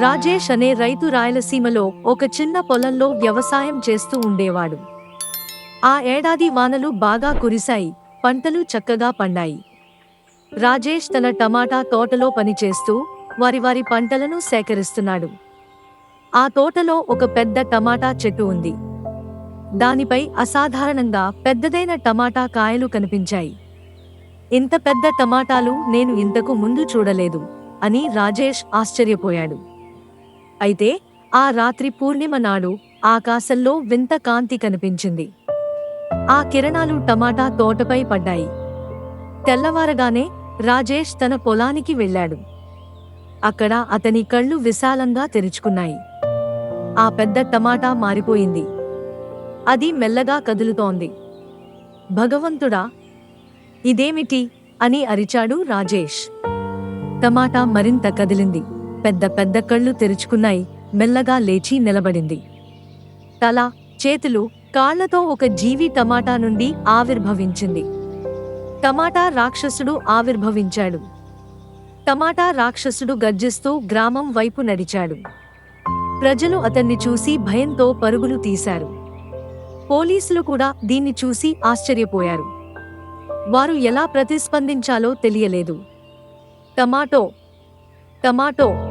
రాజేష్ అనే రైతు రాయలసీమలో ఒక చిన్న పొలంలో వ్యవసాయం చేస్తూ ఉండేవాడు. ఆ ఏడాది వానలు బాగా కురిశాయి పంటలు చక్కగా పండాయి. రాజేష్ తన టమాటా తోటలో పనిచేస్తూ వారి వారి పంటలను సేకరిస్తున్నాడు. ఆ తోటలో ఒక పెద్ద టమాటా చెట్టు ఉంది. దానిపై అసాధారణంగా పెద్దదైన టమాటా కాయలు కనిపించాయి. ఇంత పెద్ద టమాటాలు నేను ఇంతకు ముందు చూడలేదు అని రాజేష్ ఆశ్చర్యపోయాడు. అయితే ఆ రాత్రి పూర్ణిమ నాడు ఆకాశంలో వింత కాంతి కనిపించింది. ఆ కిరణాలు టమాటా తోటపై పడ్డాయి. తెల్లవారగానే రాజేష్ తన పొలానికి వెళ్ళాడు. అక్కడ అతని కళ్ళు విశాలంగా తెరుచుకున్నాయి. ఆ పెద్ద టమాటా మారిపోయింది. అది మెల్లగా కదులుతోంది. భగవంతుడా! ఇదేమిటి అని అరిచాడు రాజేష్. టమాటా మరింత కదిలింది. పెద్ద పెద్ద కళ్ళు తెరుచుకున్నాయి. మెల్లగా లేచి నిలబడింది. తల చేతులు కాళ్ళతో ఒక జీవి టమాటా నుండి ఆవిర్భవించింది. టమాటా రాక్షసుడు ఆవిర్భవించాడు. టమాటా రాక్షసుడు గర్జిస్తూ గ్రామం వైపు నడిచాడు. ప్రజలు అతన్ని చూసి భయంతో పరుగులు తీశారు. పోలీసులు కూడా దీన్ని చూసి ఆశ్చర్యపోయారు. వారు ఎలా ప్రతిస్పందించాలో తెలియలేదు. టమాటో టమాటో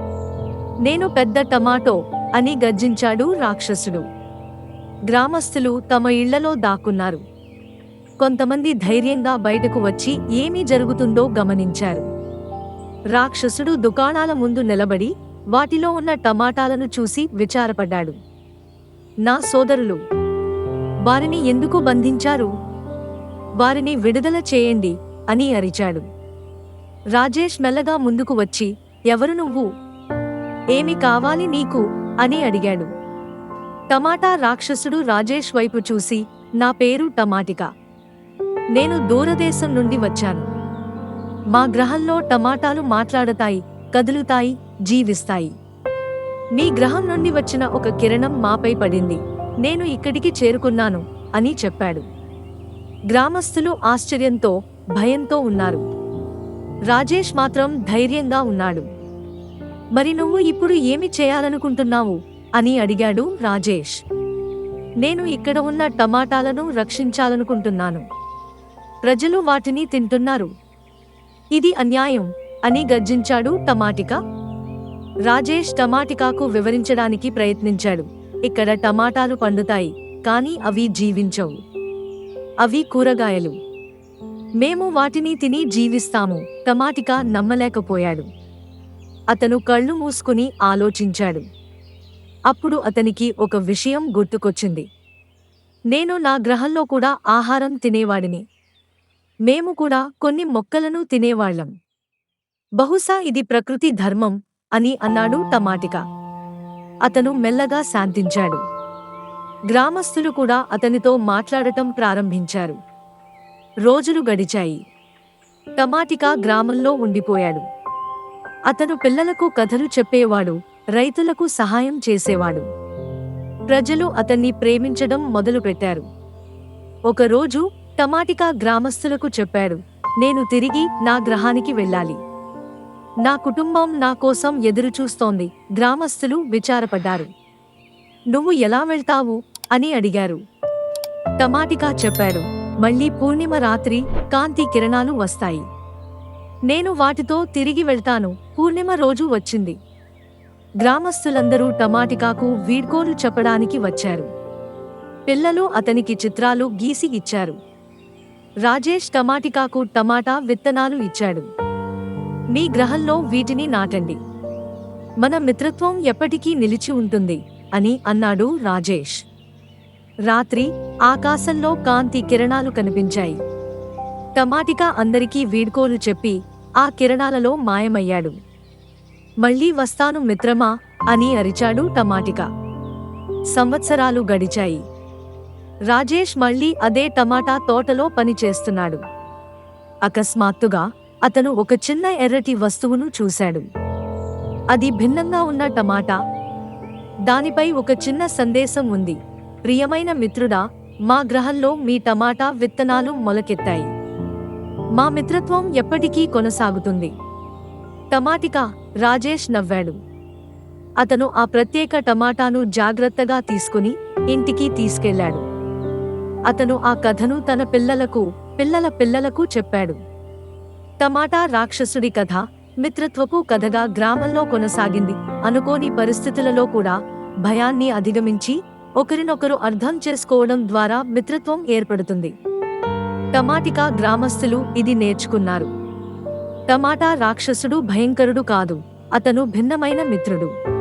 నేను పెద్ద టమాటో అని గర్జించాడు రాక్షసుడు. గ్రామస్తులు తమ ఇళ్ళలో దాక్కున్నారు. కొంతమంది ధైర్యంగా బయటకు వచ్చి ఏమి జరుగుతుందో గమనించారు. రాక్షసుడు దుకాణాల ముందు నిలబడి వాటిలో ఉన్న టమాటాలను చూసి విచారపడ్డాడు. నా సోదరులు వారిని ఎందుకు బంధించారు? వారిని విడుదల చేయండి అని అరిచాడు. రాజేష్ మెల్లగా ముందుకు వచ్చి ఎవరు నువ్వు? ఏమి కావాలి నీకు? అని అడిగాడు. టమాటా రాక్షసుడు రాజేష్ వైపు చూసి నా పేరు టమాటిక. నేను దూరదేశం నుండి వచ్చాను. మా గ్రహంలో టమాటాలు మాట్లాడతాయి కదులుతాయి జీవిస్తాయి. మీ గ్రహం నుండి వచ్చిన ఒక కిరణం మాపై పడింది. నేను ఇక్కడికి చేరుకున్నాను అని చెప్పాడు. గ్రామస్తులు ఆశ్చర్యంతో భయంతో ఉన్నారు. రాజేష్ మాత్రం ధైర్యంగా ఉన్నాడు. మరి నువ్వు ఇప్పుడు ఏమి చేయాలనుకుంటున్నావు? అని అడిగాడు రాజేష్. నేను ఇక్కడ ఉన్న టమాటాలను రక్షించాలనుకుంటున్నాను. ప్రజలు వాటిని తింటున్నారు. ఇది అన్యాయం అని గర్జించాడు టమాటిక. రాజేష్ టమాటికాకు వివరించడానికి ప్రయత్నించాడు. ఇక్కడ టమాటాలు పండుతాయి కానీ అవి జీవించవు. అవి కూరగాయలు. మేము వాటిని తిని జీవిస్తాము టమాటిక నమ్మలేకపోయాడు. అతను కళ్ళు మూసుకుని ఆలోచించాడు. అప్పుడు అతనికి ఒక విషయం గుర్తుకొచ్చింది. నేను నా గ్రహంలో కూడా ఆహారం తినేవాడిని. మేము కూడా కొన్ని మొక్కలను తినేవాళ్ళం బహుశా ఇది ప్రకృతి ధర్మం అని అన్నాడు టమాటిక. అతను మెల్లగా శాంతించాడు. గ్రామస్తులు కూడా అతనితో మాట్లాడటం ప్రారంభించారు. రోజులు గడిచాయి. టమాటిక గ్రామంలో ఉండిపోయాడు. అతను పిల్లలకు కథలు చెప్పేవాడు రైతులకు సహాయం చేసేవాడు. ప్రజలు అతన్ని ప్రేమించడం మొదలుపెట్టారు. ఒకరోజు టమాటికా గ్రామస్తులకు చెప్పాడు నేను తిరిగి నా గ్రహానికి వెళ్ళాలి. నా కుటుంబం నా కోసం ఎదురుచూస్తోంది గ్రామస్తులు విచారపడ్డారు. నువ్వు ఎలా వెళ్తావు? అని అడిగారు. టమాటికా చెప్పాడు మళ్ళీ పూర్ణిమ రాత్రి కాంతి కిరణాలు వస్తాయి. నేను వాటితో తిరిగి వెళ్తాను. పూర్ణిమ రోజు వచ్చింది. గ్రామస్తులందరూ టమాటికాకు వీడ్కోలు చెప్పడానికి వచ్చారు. పిల్లలు అతనికి చిత్రాలు గీసి ఇచ్చారు. రాజేష్ టమాటికాకు టమాటా విత్తనాలు ఇచ్చాడు. మీ గ్రహంలో వీటిని నాటండి. మన మిత్రత్వం ఎప్పటికీ నిలిచి ఉంటుంది అని అన్నాడు రాజేష్. రాత్రి ఆకాశంలో కాంతి కిరణాలు కనిపించాయి. టమాటికా అందరికీ వీడ్కోలు చెప్పి ఆ కిరణాలలో మాయమయ్యాడు. మళ్ళీ వస్తాను మిత్రమా అని అరిచాడు టమాటిక. సంవత్సరాలు గడిచాయి. రాజేష్ మళ్ళీ అదే టమాటా తోటలో పనిచేస్తున్నాడు అకస్మాత్తుగా అతను ఒక చిన్న ఎర్రటి వస్తువును చూశాడు. అది భిన్నంగా ఉన్న టమాటా. దానిపై ఒక చిన్న సందేశం ఉంది. ప్రియమైన మిత్రుడా మా గ్రహంలో మీ టమాటా విత్తనాలు మొలకెత్తాయి. మా మిత్రత్వం ఎప్పటికీ కొనసాగుతుంది. టమాటికా రాజేష్ నవ్వాడు. అతను ఆ ప్రత్యేక టమాటాను జాగ్రత్తగా తీసుకుని ఇంటికి తీసుకెళ్ళాడు. అతను ఆ కథను తన పిల్లలకు పిల్లల పిల్లలకు చెప్పాడు. టమాటా రాక్షసుడి కథ మిత్రత్వపు కథగా గ్రామంలో కొనసాగింది అనుకోని పరిస్థితులలో కూడా భయాన్ని అధిగమించి ఒకరినొకరు అర్థం చేసుకోవడం ద్వారా మిత్రత్వం ఏర్పడుతుంది. టమాటికా గ్రామస్తులు ఇది నేర్చుకున్నారు. టమాటా రాక్షసుడు భయంకరుడు కాదు. అతను భిన్నమైన మిత్రుడు.